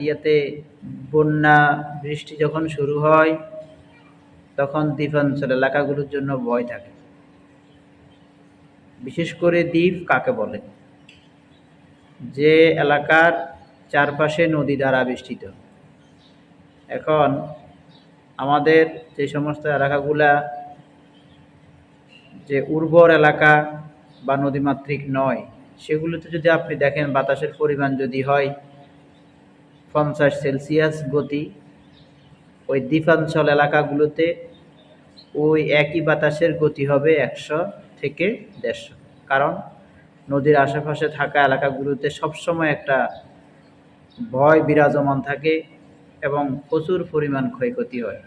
ইয়াতে বন্যা, বৃষ্টি যখন শুরু হয়, তখন দ্বীপাঞ্চল এলাকাগুলোর জন্য ভয় থাকে। বিশেষ করে দ্বীপ কাকে বলে? যে এলাকার চারপাশে নদী দ্বারা বেষ্টিত। এখন আমাদের যে সমস্ত এলাকাগুলা, যে উর্বর এলাকা বা নদীমাতৃক নয়, সেগুলোতে যদি আপনি দেখেন বাতাসের পরিমাণ যদি হয় পঞ্চাশ সেলসিয়াস গতি। ওই দ্বীপাঞ্চল এলাকাগুলোতে ওই একই বাতাসের গতি হবে একশো থেকে দেড়শো। কারণ নদীর আশেপাশে থাকা এলাকাগুলোতে সবসময় একটা ভয় বিরাজমান থাকে এবং প্রচুর পরিমাণ ক্ষয়ক্ষতি হয়।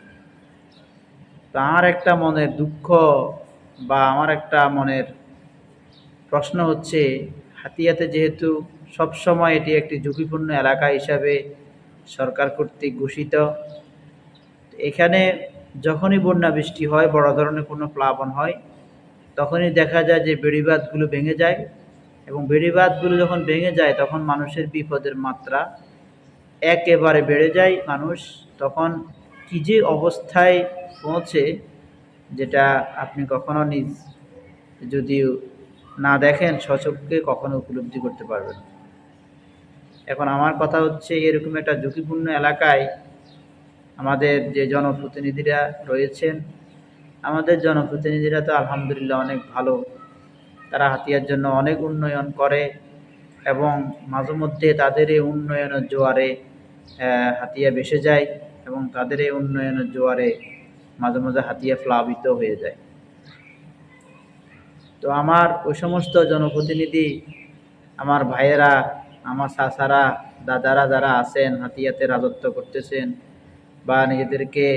তো আমার একটা মনের দুঃখ বা আমার একটা মনের প্রশ্ন হচ্ছে, হাতিয়াতে যেহেতু সবসময় এটি একটি ঝুঁকিপূর্ণ এলাকা হিসাবে সরকার কর্তৃক ঘোষিত। এখানে যখনই বন্যা বৃষ্টি হয়, বড় ধরনের কোনো প্লাবন হয়, তখনই দেখা যায় যে বেড়িবাঁধগুলো ভেঙে যায় এবং বেড়িবাঁধগুলো যখন ভেঙে যায়, তখন মানুষের বিপদের মাত্রা একেবারে বেড়ে যায়। মানুষ তখন কী যে অবস্থায় পৌঁছে যেটা আপনি কখনো নিজ যদিও না দেখেন সচক্ষে কখনো উপলব্ধি করতে পারবেন এখন আমার কথা হচ্ছে এরকম একটা ঝুঁকিপূর্ণ এলাকায় আমাদের যে জনপ্রতিনিধিরা রয়েছেন, আমাদের জনপ্রতিনিধিরা তো আলহামদুলিল্লাহ অনেক ভালো। তারা হাতিয়ার জন্য অনেক উন্নয়ন করে এবং মাঝে মধ্যে তাদের এই উন্নয়নের জোয়ারে হাতিয়া বেসে যায় এবং তাদের এই উন্নয়নের জোয়ারে মাঝে মাঝে হাতিয়া প্লাবিত হয়ে যায়। তো আমার ওই সমস্ত জনপ্রতিনিধি, আমার ভাইয়েরা আমার চাচারা দাদারা যারা আছেন, হাতিয়াতে রাজত্ব করতেছেন বা নিজেদেরকে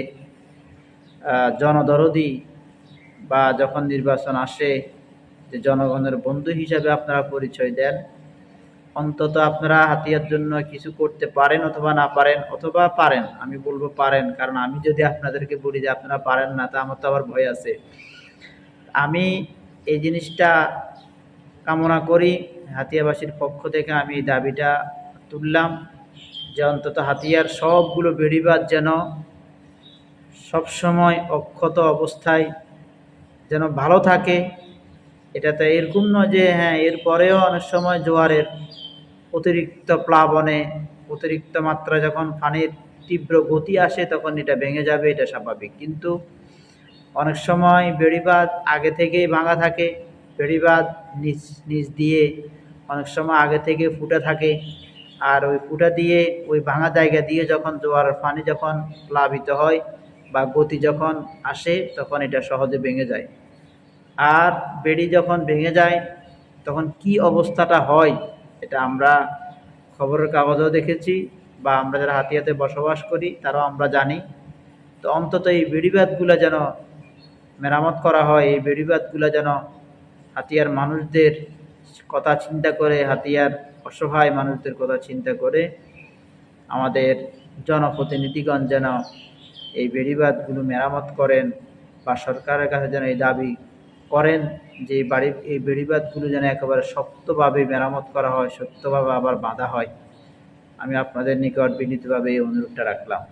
জনদরদি বা যখন নির্বাচন আসে, যে জনগণের বন্ধু হিসাবে আপনারা পরিচয় দেন। অন্তত আপনারা হাতিয়ার জন্য কিছু করতে পারেন অথবা না পারেন, অথবা পারেন, আমি বলব পারেন, কারণ আমি যদি আপনাদেরকে বলি যে আপনারা পারেন না, তা আমার তো আবার ভয় আছে। আমি এই জিনিসটা কামনা করি। হাতিয়াবাসীর পক্ষ থেকে আমি দাবিটা তুললাম যে অন্তত হাতিয়ার সবগুলো বেড়িবাদ যেন সবসময় অক্ষত অবস্থায় যেন ভালো থাকে। এটা তো এরকম নয় যে হ্যাঁ এরপরেও অনেক সময় জোয়ারের অতিরিক্ত প্লাবনে অতিরিক্ত মাত্রা যখন পানির তীব্র গতি আসে তখন এটা ভেঙে যাবে, এটা স্বাভাবিক। কিন্তু অনেক সময় বেড়িবাঁধ আগে থেকেই ভাঙা থাকে। বেড়িবাঁধ নিচ নিচ দিয়ে অনেক সময় আগে থেকে ফুটা থাকে। আর ওই ফুটা দিয়ে ওই ভাঙা জায়গা দিয়ে যখন জোয়ার পানি যখন প্লাবিত হয় বা গতি যখন আসে, তখন এটা সহজে ভেঙে যায়। আর বেড়ি যখন ভেঙে যায়, তখন কি অবস্থাটা হয়, এটা আমরা খবরের কাগজেও দেখেছি বা আমরা যারা হাতিয়াতে বসবাস করি, তারাও আমরা জানি। তো অন্তত এই বেড়িবাদগুলো যেন মেরামত করা হয়, এই বেড়িবাদগুলো যেন হাতিয়ার মানুষদের কথা চিন্তা করে, হাতিয়ার অসহায় মানুষদের কথা চিন্তা করে আমাদের জনপ্রতিনিধিগণ যেন এই বেড়িবাদগুলো মেরামত করেন বা সরকারের কাছে যেন এই দাবি করেন যে বাড়ি, এই বেড়িবাদগুলো যেন একেবারে শক্তভাবে মেরামত করা হয়, শক্তভাবে আবার বাঁধা হয়। আমি আপনাদের নিকট বিনীতভাবে এই অনুরোধটা রাখলাম।